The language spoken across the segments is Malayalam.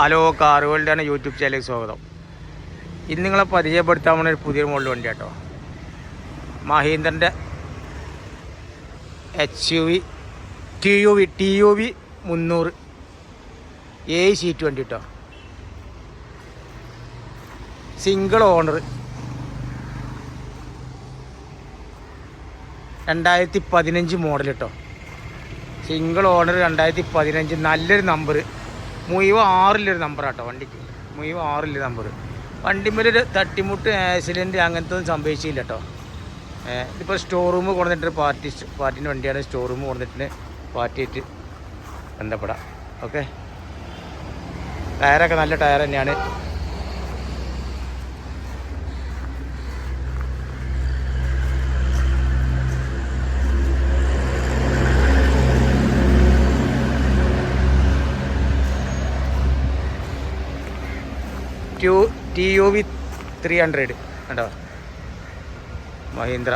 ഹലോ കാറുകളുടെയാണ് യൂട്യൂബ് ചാനലിലേക്ക് സ്വാഗതം. ഇന്ന് നിങ്ങളെ പരിചയപ്പെടുത്താൻ പോകുന്ന ഒരു പുതിയ മോഡൽ വണ്ടി കേട്ടോ മഹീന്ദ്രന്റെ H U V T U V T U V മുന്നൂറ് ഏഴ് സീറ്റ് വണ്ടി കേട്ടോ സിംഗിൾ ഓണർ രണ്ടായിരത്തി പതിനഞ്ച് മോഡൽ കേട്ടോ സിംഗിൾ ഓണർ രണ്ടായിരത്തി പതിനഞ്ച് നല്ലൊരു നമ്പർ മുഴുവൻ ആറിലൊരു നമ്പർ കേട്ടോ വണ്ടിക്ക്. മുയിവ് ആറിലൊരു നമ്പർ വണ്ടിമേലൊരു തട്ടിമുട്ട് ആക്സിഡന്റ് അങ്ങനത്തെ ഒന്നും സംഭവിച്ചില്ല കേട്ടോ ഇതിപ്പോൾ സ്റ്റോർ റൂം കൊടുത്തിട്ട് പാർട്ടി പാർട്ടിന്റെ വണ്ടിയാണ് സ്റ്റോർ റൂം കൊടുത്തിട്ട് പാർട്ടിയായിട്ട് ബന്ധപ്പെടാം. ഓക്കെ ടയറൊക്കെ നല്ല ടയർ തന്നെയാണ്. Two T U V three hundred കണ്ടോ? മഹീന്ദ്ര.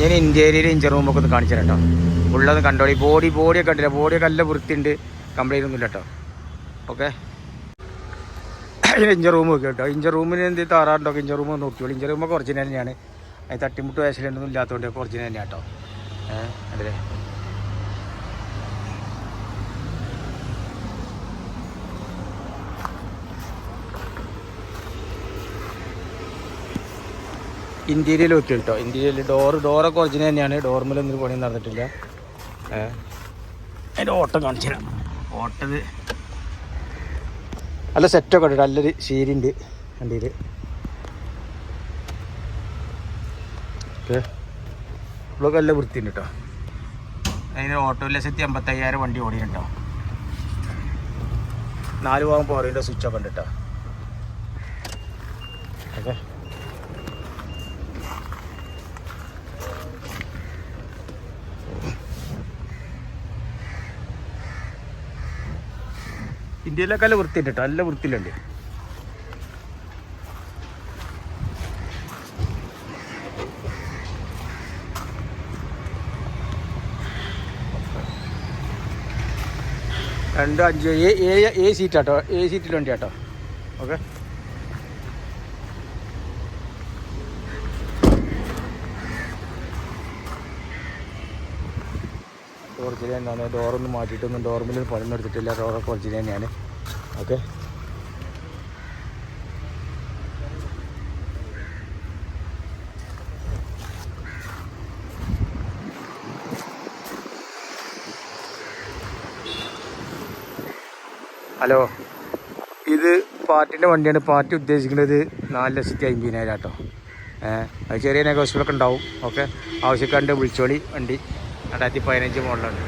ഞാൻ ഇന്ത്യയിൽ ഇഞ്ചർ റൂമൊക്കെ ഒന്ന് കാണിച്ചു കേട്ടോ ഉള്ളതൊന്ന് കണ്ടോളി. ബോഡി ബോഡിയൊക്കെ കണ്ടില്ല? ബോഡിയൊക്കെ നല്ല വൃത്തിയുണ്ട്. കംപ്ലൈന്റ് ഒന്നുമില്ല കേട്ടോ ഓക്കെ ഇഞ്ചർ റൂം നോക്കി കേട്ടോ ഇഞ്ചർ റൂമിന് എന്ത് താറാറുണ്ടോ? ഇഞ്ചർ റൂം നോക്കിയോളൂ ഇഞ്ചർ റൂമൊക്കെ ഒറിജിനൽ തന്നെയാണ്. അത് തട്ടിമുട്ട് വേശലൊന്നും ഇല്ലാത്തതുകൊണ്ട് ഒറിജിനൽ തന്നെയാണ് കേട്ടോ ഏഹ് അതെ. ഇന്റീരിയൽ വെക്കും കേട്ടോ. ഇന്റീരിയൽ ഡോർ ഡോറൊക്കെ ഒറിജിനൽ തന്നെയാണ്. ഡോർമിലൊന്നും പണിയും നടന്നിട്ടില്ല. അതിന്റെ ഓട്ടം കാണിച്ചു തരാം. ഓട്ടത്. നല്ല സെറ്റൊക്കെ ഉണ്ട് നല്ലൊരു ശീലുണ്ട് വണ്ടിയിൽ ഓക്കെ. ഇവിടെയൊക്കെ നല്ല വൃത്തിയുണ്ട് കേട്ടോ അതിന് ഓട്ടോ ലക്ഷത്തി അമ്പത്തയ്യായിരം വണ്ടി ഓടിയിട്ടുണ്ടോ നാല് ഭാഗം പോറിന്റെ സ്വിച്ച് ഓഫ് ഉണ്ട് കേട്ടോ ഓക്കെ. ഇന്ത്യയിലൊക്കെ നല്ല വൃത്തിയുണ്ട് കേട്ടോ നല്ല വൃത്തിയിലുണ്ട്. രണ്ട് അഞ്ച്. ഏ ഏ സീറ്റ് കേട്ടോ ഏ സീറ്റിൽ വണ്ടി ആട്ടോ ഓക്കെ. ഒറിജിനൽ തന്നെയാണ് ഡോറൊന്നും മാറ്റിയിട്ടൊന്നും ഡോർമിൽ പണിയൊന്നും എടുത്തിട്ടില്ല. ഡോറൊക്കെ ഒറിജിനൽ തന്നെയാണ് ഓക്കെ. ഹലോ. ഇത് പാർട്ടിന്റെ വണ്ടിയാണ്. പാർട്ടി ഉദ്ദേശിക്കുന്നത് നാല് ലക്ഷത്തി അമ്പതിനായിരം കേട്ടോ അത് ചെറിയ നെഗോഷ്യബിളൊക്കെ ഉണ്ടാവും. ഓക്കെ. ആവശ്യക്കാരുടെ വിളിച്ചോളി വണ്ടി. രണ്ടായിരത്തി പതിനഞ്ച് മോഡലാണ്.